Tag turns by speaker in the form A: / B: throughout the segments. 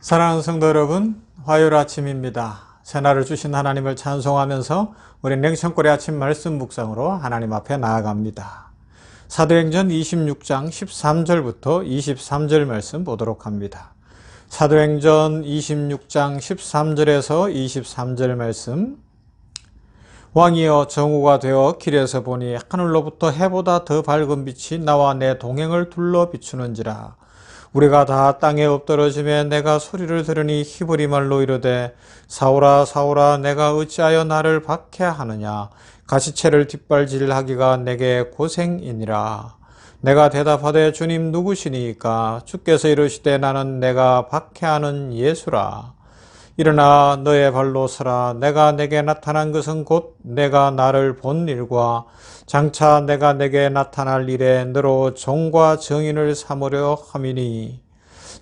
A: 사랑하는 성도 여러분, 화요일 아침입니다. 새날을 주신 하나님을 찬송하면서 우리 냉천골의 아침 말씀 묵상으로 하나님 앞에 나아갑니다. 사도행전 26장 13절부터 23절 말씀 보도록 합니다. 사도행전 26장 13절에서 23절 말씀 왕이여 정오가 되어 길에서 보니 하늘로부터 해보다 더 밝은 빛이 나와 내 동행을 둘러 비추는지라 우리가 다 땅에 엎드러지며 내가 소리를 들으니 히브리 말로 이르되 사오라 사오라 내가 어찌하여 나를 박해하느냐? 가시채를 뒷발질하기가 내게 고생이니라. 내가 대답하되 주님 누구시니까? 주께서 이르시되 나는 내가 박해하는 예수라 일어나 너의 발로 서라 내가 내게 나타난 것은 곧 내가 나를 본 일과 장차 내가 내게 나타날 일에 너로 종과 정인을 삼으려 함이니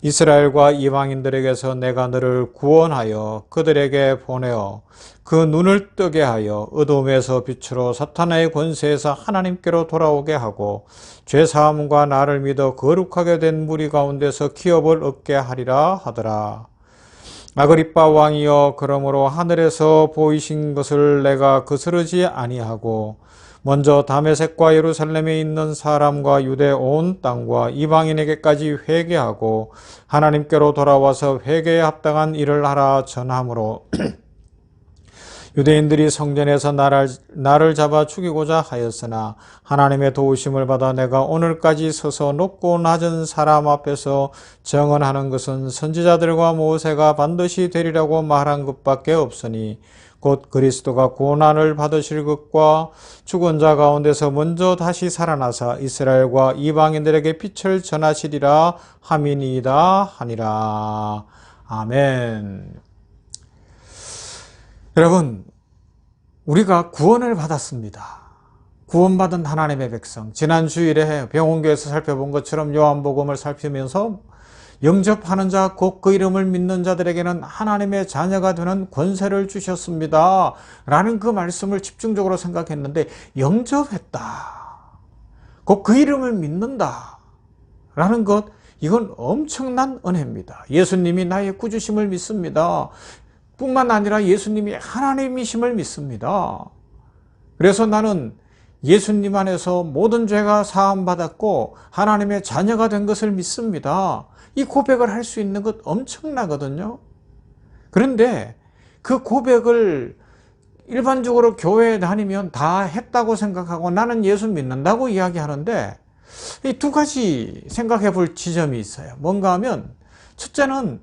A: 이스라엘과 이방인들에게서 내가 너를 구원하여 그들에게 보내어 그 눈을 뜨게 하여 어둠에서 빛으로 사탄의 권세에서 하나님께로 돌아오게 하고 죄사함과 나를 믿어 거룩하게 된 무리 가운데서 기업을 얻게 하리라 하더라. 아그리빠 왕이여 그러므로 하늘에서 보이신 것을 내가 거스르지 아니하고 먼저 다메섹과 예루살렘에 있는 사람과 유대 온 땅과 이방인에게까지 회개하고 하나님께로 돌아와서 회개에 합당한 일을 하라 전함으로 유대인들이 성전에서 나를, 나를 잡아 죽이고자 하였으나 하나님의 도우심을 받아 내가 오늘까지 서서 높고 낮은 사람 앞에서 정언하는 것은 선지자들과 모세가 반드시 되리라고 말한 것밖에 없으니 곧 그리스도가 고난을 받으실 것과 죽은 자 가운데서 먼저 다시 살아나사 이스라엘과 이방인들에게 빛을 전하시리라 함이니이다 하니라. 아멘. 여러분, 우리가 구원을 받았습니다. 구원받은 하나님의 백성. 지난 주일에 병원교에서 살펴본 것처럼 요한복음을 살피면서 영접하는 자, 곧 그 이름을 믿는 자들에게는 하나님의 자녀가 되는 권세를 주셨습니다. 라는 그 말씀을 집중적으로 생각했는데, 영접했다. 곧 그 이름을 믿는다. 라는 것, 이건 엄청난 은혜입니다. 예수님이 나의 구주심을 믿습니다. 뿐만 아니라 예수님이 하나님이심을 믿습니다. 그래서 나는 예수님 안에서 모든 죄가 사함받았고 하나님의 자녀가 된 것을 믿습니다. 이 고백을 할 수 있는 것 엄청나거든요. 그런데 그 고백을 일반적으로 교회에 다니면 다 했다고 생각하고 나는 예수 믿는다고 이야기하는데 이 두 가지 생각해 볼 지점이 있어요. 뭔가 하면 첫째는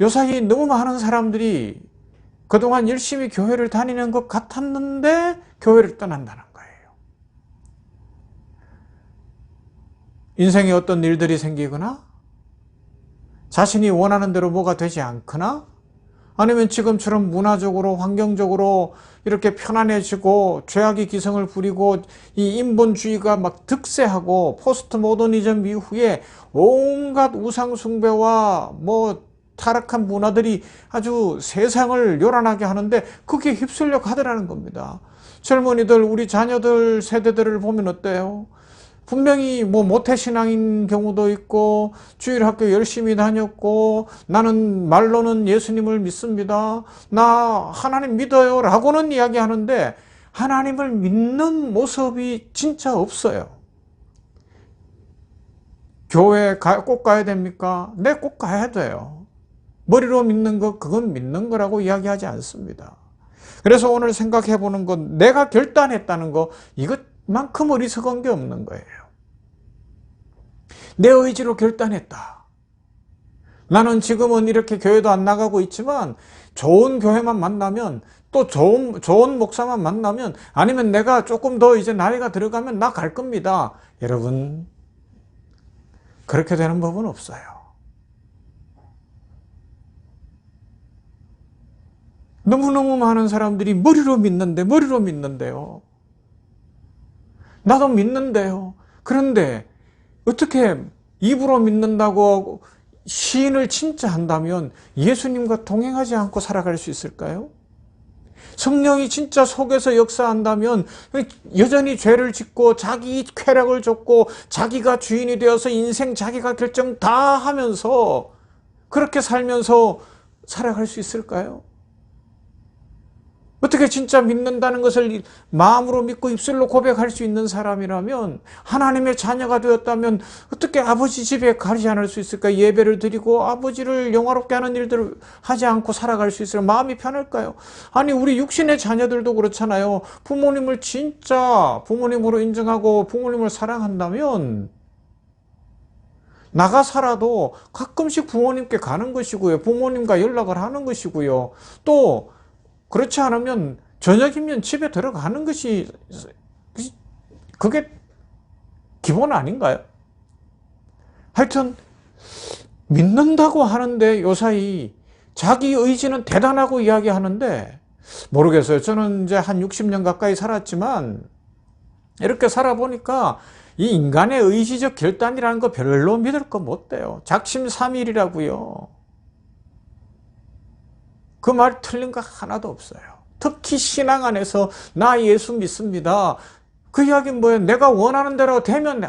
A: 요사이 너무 많은 사람들이 그동안 열심히 교회를 다니는 것 같았는데 교회를 떠난다는 거예요. 인생에 어떤 일들이 생기거나 자신이 원하는 대로 뭐가 되지 않거나 아니면 지금처럼 문화적으로 환경적으로 이렇게 편안해지고 죄악의 기성을 부리고 이 인본주의가 막 득세하고 포스트 모더니즘 이후에 온갖 우상 숭배와 뭐 타락한 문화들이 아주 세상을 요란하게 하는데 그게 휩쓸려 가더라는 겁니다. 젊은이들, 우리 자녀들 세대들을 보면 어때요? 분명히 뭐 모태신앙인 경우도 있고 주일 학교 열심히 다녔고 나는 말로는 예수님을 믿습니다. 나 하나님 믿어요 라고는 이야기하는데 하나님을 믿는 모습이 진짜 없어요. 교회 꼭 가야 됩니까? 네, 꼭 가야 돼요. 머리로 믿는 것, 그건 믿는 거라고 이야기하지 않습니다. 그래서 오늘 생각해 보는 건 내가 결단했다는 거, 이것만큼 어리석은 게 없는 거예요. 내 의지로 결단했다. 나는 지금은 이렇게 교회도 안 나가고 있지만 좋은 교회만 만나면 또 좋은, 좋은 목사만 만나면 아니면 내가 조금 더 이제 나이가 들어가면 나 갈 겁니다. 여러분, 그렇게 되는 법은 없어요. 너무너무 많은 사람들이 머리로 믿는데, 머리로 믿는데요. 나도 믿는데요. 그런데 어떻게 입으로 믿는다고 시인을 진짜 한다면 예수님과 동행하지 않고 살아갈 수 있을까요? 성령이 진짜 속에서 역사한다면 여전히 죄를 짓고 자기 쾌락을 줬고 자기가 주인이 되어서 인생 자기가 결정 다 하면서 그렇게 살면서 살아갈 수 있을까요? 어떻게 진짜 믿는다는 것을 마음으로 믿고 입술로 고백할 수 있는 사람이라면 하나님의 자녀가 되었다면 어떻게 아버지 집에 가지 않을 수 있을까? 예배를 드리고 아버지를 영화롭게 하는 일들을 하지 않고 살아갈 수 있을까? 마음이 편할까요? 아니 우리 육신의 자녀들도 그렇잖아요. 부모님을 진짜 부모님으로 인정하고 부모님을 사랑한다면 나가 살아도 가끔씩 부모님께 가는 것이고요. 부모님과 연락을 하는 것이고요. 또 그렇지 않으면 저녁이면 집에 들어가는 것이 그게 기본 아닌가요? 하여튼 믿는다고 하는데 요사이 자기 의지는 대단하고 이야기하는데 모르겠어요. 저는 이제 한 60년 가까이 살았지만 이렇게 살아보니까 이 인간의 의지적 결단이라는 거 별로 믿을 거 못 돼요. 작심삼일이라고요. 그 말 틀린 거 하나도 없어요. 특히 신앙 안에서 나 예수 믿습니다. 그 이야기는 뭐예요? 내가 원하는 대로 되면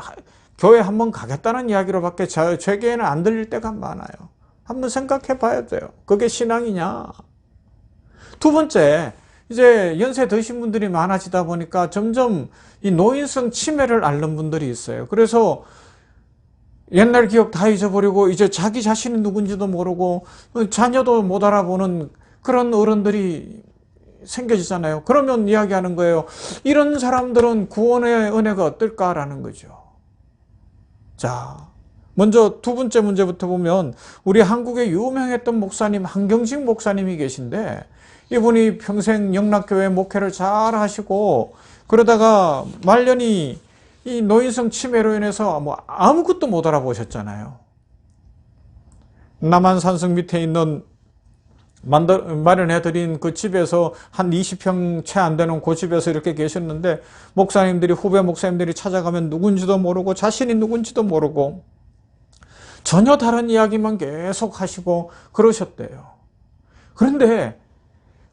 A: 교회 한번 가겠다는 이야기로밖에 제게는 안 들릴 때가 많아요. 한번 생각해 봐야 돼요. 그게 신앙이냐? 두 번째, 이제 연세 드신 분들이 많아지다 보니까 점점 이 노인성 치매를 앓는 분들이 있어요. 그래서 옛날 기억 다 잊어버리고 이제 자기 자신이 누군지도 모르고 자녀도 못 알아보는 그런 어른들이 생겨지잖아요. 그러면 이야기하는 거예요. 이런 사람들은 구원의 은혜가 어떨까라는 거죠. 자, 먼저 두 번째 문제부터 보면 우리 한국에 유명했던 목사님 한경직 목사님이 계신데 이분이 평생 영락교회 목회를 잘 하시고 그러다가 말년이 이 노인성 치매로 인해서 뭐 아무것도 못 알아보셨잖아요. 남한 산성 밑에 있는 마련해 드린 그 집에서 한 20평 채 안 되는 그 집에서 이렇게 계셨는데 목사님들이 후배 목사님들이 찾아가면 누군지도 모르고 자신이 누군지도 모르고 전혀 다른 이야기만 계속 하시고 그러셨대요. 그런데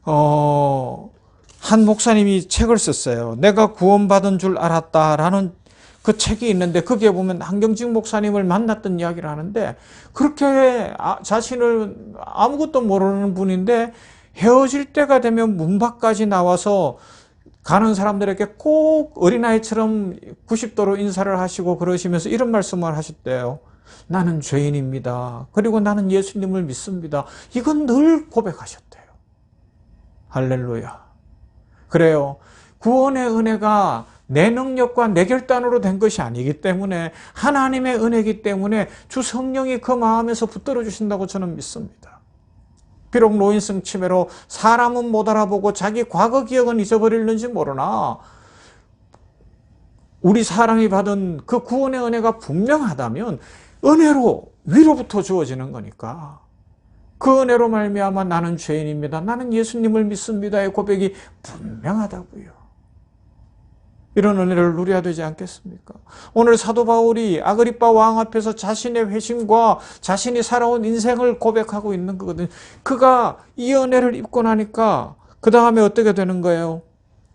A: 어, 한 목사님이 책을 썼어요. 내가 구원받은 줄 알았다라는 그 책이 있는데 거기에 보면 한경직 목사님을 만났던 이야기를 하는데 그렇게 아, 자신을 아무것도 모르는 분인데 헤어질 때가 되면 문 밖까지 나와서 가는 사람들에게 꼭 어린아이처럼 90도로 인사를 하시고 그러시면서 이런 말씀을 하셨대요. 나는 죄인입니다. 그리고 나는 예수님을 믿습니다. 이건 늘 고백하셨대요. 할렐루야. 그래요. 구원의 은혜가 내 능력과 내 결단으로 된 것이 아니기 때문에 하나님의 은혜이기 때문에 주 성령이 그 마음에서 붙들어 주신다고 저는 믿습니다. 비록 노인성 치매로 사람은 못 알아보고 자기 과거 기억은 잊어버리는지 모르나 우리 사랑이 받은 그 구원의 은혜가 분명하다면 은혜로 위로부터 주어지는 거니까 그 은혜로 말미암아 나는 죄인입니다. 나는 예수님을 믿습니다의 고백이 분명하다고요. 이런 은혜를 누려야 되지 않겠습니까? 오늘 사도 바울이 아그리빠 왕 앞에서 자신의 회심과 자신이 살아온 인생을 고백하고 있는 거거든요. 그가 이 은혜를 입고 나니까 그 다음에 어떻게 되는 거예요?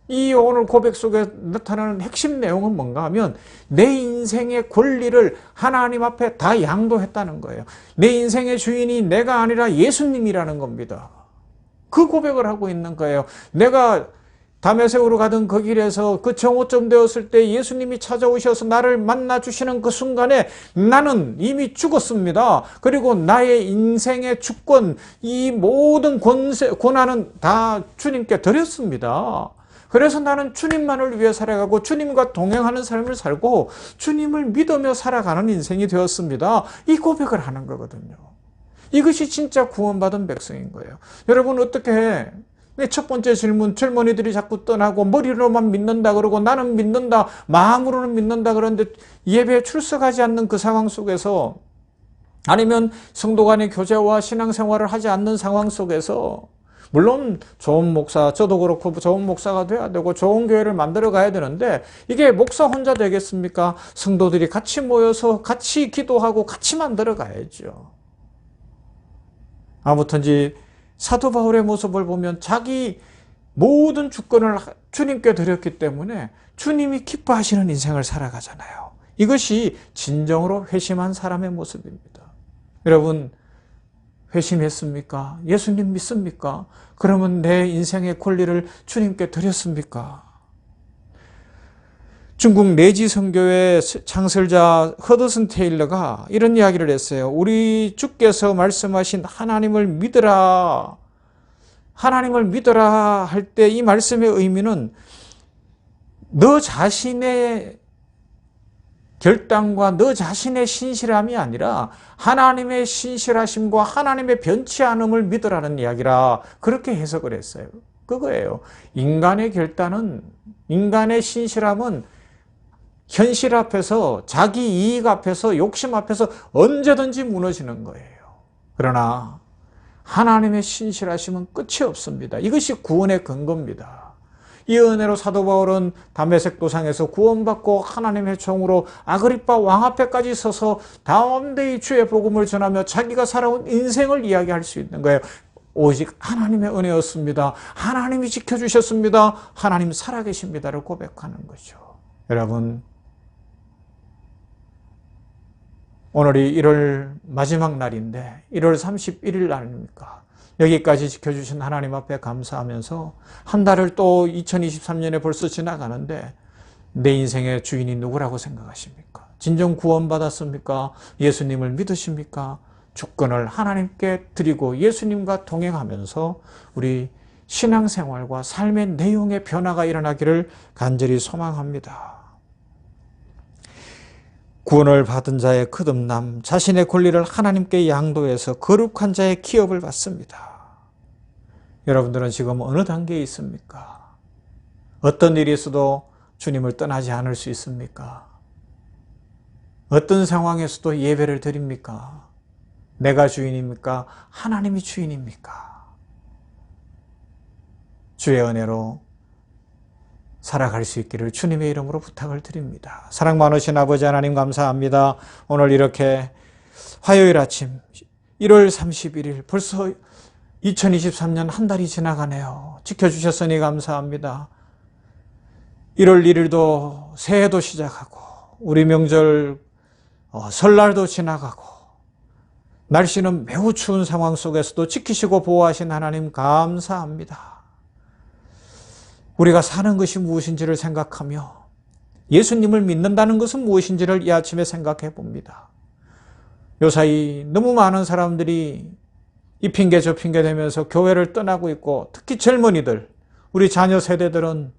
A: 이 오늘 고백 속에 나타나는 핵심 내용은 뭔가 하면 내 인생의 권리를 하나님 앞에 다 양도했다는 거예요. 내 인생의 주인이 내가 아니라 예수님이라는 겁니다. 그 고백을 하고 있는 거예요. 내가 담에색으로 가던 그 길에서 그 정오점 되었을 때 예수님이 찾아오셔서 나를 만나 주시는 그 순간에 나는 이미 죽었습니다. 그리고 나의 인생의 주권, 이 모든 권세, 권한은 다 주님께 드렸습니다. 그래서 나는 주님만을 위해 살아가고 주님과 동행하는 삶을 살고 주님을 믿으며 살아가는 인생이 되었습니다. 이 고백을 하는 거거든요. 이것이 진짜 구원받은 백성인 거예요. 여러분 어떻게 해? 첫 번째 질문, 젊은이들이 자꾸 떠나고 머리로만 믿는다 그러고 나는 믿는다, 마음으로는 믿는다 그러는데 예배에 출석하지 않는 그 상황 속에서 아니면 성도 간의 교제와 신앙생활을 하지 않는 상황 속에서 물론 좋은 목사, 저도 그렇고 좋은 목사가 돼야 되고 좋은 교회를 만들어 가야 되는데 이게 목사 혼자 되겠습니까? 성도들이 같이 모여서 같이 기도하고 같이 만들어 가야죠. 아무튼지 사도 바울의 모습을 보면 자기 모든 주권을 주님께 드렸기 때문에 주님이 기뻐하시는 인생을 살아가잖아요. 이것이 진정으로 회심한 사람의 모습입니다. 여러분, 회심했습니까? 예수님 믿습니까? 그러면 내 인생의 권리를 주님께 드렸습니까? 중국 내지 선교의 창설자 허드슨 테일러가 이런 이야기를 했어요. 우리 주께서 말씀하신 하나님을 믿으라. 하나님을 믿어라 할 때 이 말씀의 의미는 너 자신의 결단과 너 자신의 신실함이 아니라 하나님의 신실하심과 하나님의 변치 않음을 믿으라는 이야기라 그렇게 해석을 했어요. 그거예요. 인간의 결단은 인간의 신실함은 현실 앞에서 자기 이익 앞에서 욕심 앞에서 언제든지 무너지는 거예요. 그러나 하나님의 신실하심은 끝이 없습니다. 이것이 구원의 근거입니다. 이 은혜로 사도 바울은 담에색 도상에서 구원받고 하나님의 종으로 아그리파 왕 앞에까지 서서 다원대의 주의 복음을 전하며 자기가 살아온 인생을 이야기할 수 있는 거예요. 오직 하나님의 은혜였습니다. 하나님이 지켜주셨습니다. 하나님 살아계십니다를 고백하는 거죠. 여러분, 오늘이 1월 마지막 날인데 1월 31일 날입니까? 여기까지 지켜주신 하나님 앞에 감사하면서 한 달을 또 2023년에 벌써 지나가는데 내 인생의 주인이 누구라고 생각하십니까? 진정 구원받았습니까? 예수님을 믿으십니까? 주권을 하나님께 드리고 예수님과 동행하면서 우리 신앙생활과 삶의 내용의 변화가 일어나기를 간절히 소망합니다. 구원을 받은 자의 거듭남, 자신의 권리를 하나님께 양도해서 거룩한 자의 기업을 받습니다. 여러분들은 지금 어느 단계에 있습니까? 어떤 일이 있어도 주님을 떠나지 않을 수 있습니까? 어떤 상황에서도 예배를 드립니까? 내가 주인입니까? 하나님이 주인입니까? 주의 은혜로 살아갈 수 있기를 주님의 이름으로 부탁을 드립니다. 사랑 많으신 아버지 하나님 감사합니다. 오늘 이렇게 화요일 아침 1월 31일 벌써 2023년 한 달이 지나가네요. 지켜주셨으니 감사합니다. 1월 1일도 새해도 시작하고 우리 명절 어, 설날도 지나가고 날씨는 매우 추운 상황 속에서도 지키시고 보호하신 하나님 감사합니다. 우리가 사는 것이 무엇인지를 생각하며 예수님을 믿는다는 것은 무엇인지를 이 아침에 생각해 봅니다. 요사이 너무 많은 사람들이 이 핑계 저 핑계 대면서 교회를 떠나고 있고 특히 젊은이들, 우리 자녀 세대들은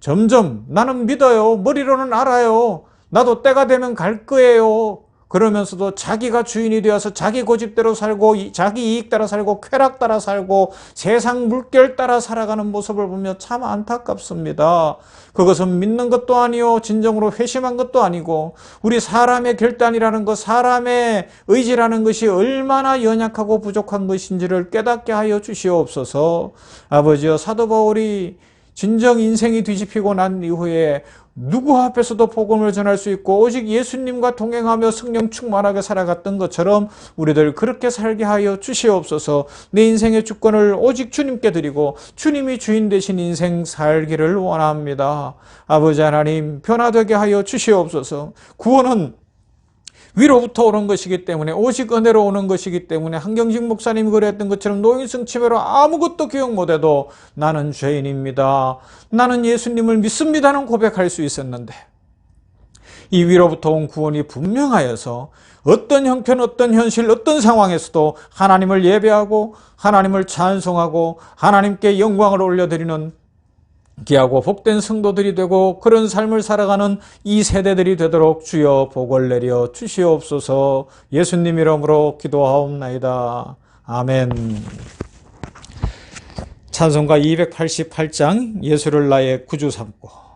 A: 점점 나는 믿어요. 머리로는 알아요. 나도 때가 되면 갈 거예요. 그러면서도 자기가 주인이 되어서 자기 고집대로 살고 자기 이익 따라 살고 쾌락 따라 살고 세상 물결 따라 살아가는 모습을 보며 참 안타깝습니다. 그것은 믿는 것도 아니요 진정으로 회심한 것도 아니고 우리 사람의 결단이라는 것 사람의 의지라는 것이 얼마나 연약하고 부족한 것인지를 깨닫게 하여 주시옵소서. 아버지여 사도 바울이 진정 인생이 뒤집히고 난 이후에 누구 앞에서도 복음을 전할 수 있고 오직 예수님과 동행하며 성령 충만하게 살아갔던 것처럼 우리들 그렇게 살게 하여 주시옵소서 내 인생의 주권을 오직 주님께 드리고 주님이 주인 되신 인생 살기를 원합니다. 아버지 하나님 변화되게 하여 주시옵소서 구원은 위로부터 오는 것이기 때문에 오직 은혜로 오는 것이기 때문에 한경식 목사님이 그랬던 것처럼 노인성 치매로 아무것도 기억 못해도 나는 죄인입니다. 나는 예수님을 믿습니다는 고백할 수 있었는데 이 위로부터 온 구원이 분명하여서 어떤 형편, 어떤 현실, 어떤 상황에서도 하나님을 예배하고 하나님을 찬송하고 하나님께 영광을 올려드리는 귀하고 복된 성도들이 되고 그런 삶을 살아가는 이 세대들이 되도록 주여 복을 내려 주시옵소서 예수님 이름으로 기도하옵나이다. 아멘. 찬송가 288장 예수를 나의 구주 삼고